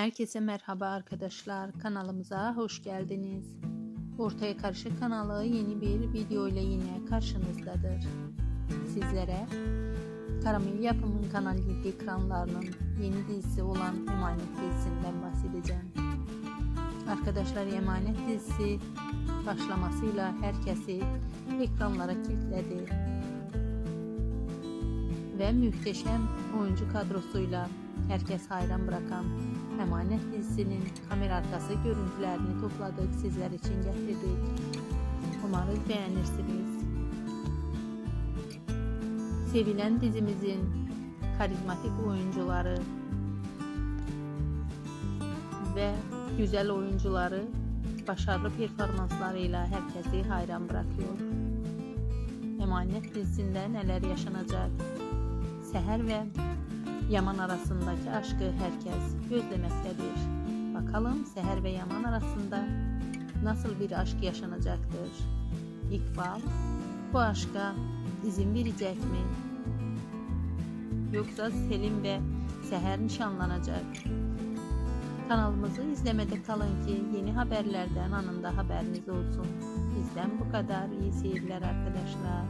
Herkese merhaba arkadaşlar. Kanalımıza hoş geldiniz. Ortaya Karışık kanalı yeni bir video ile yine karşınızdadır. Sizlere Karamel Yapım'ın Kanal 7 ekranlarının yeni dizisi olan Emanet dizisinden bahsedeceğim. Arkadaşlar Emanet dizisi başlamasıyla herkesi ekranlara kilitledi ve muhteşem oyuncu kadrosuyla herkes hayran bırakan Emanet dizisinin kamera arkası görüntülerini topladık sizler için getirdik. Umarız beğenirsiniz. Sevilen dizimizin karizmatik oyuncuları ve güzel oyuncuları başarılı performanslarıyla herkesi hayran bırakıyor. Emanet dizisinde neler yaşanacak? Seher ve Yaman arasındaki aşkı herkes gözlemektedir. Bakalım Seher ve Yaman arasında nasıl bir aşk yaşanacaktır? İkbal bu aşka izin verecek mi? Yoksa Selim ve Seher nişanlanacak. Kanalımızı izlemede kalın ki yeni haberlerden anında haberiniz olsun. Bizden bu kadar iyi seyirler arkadaşlar.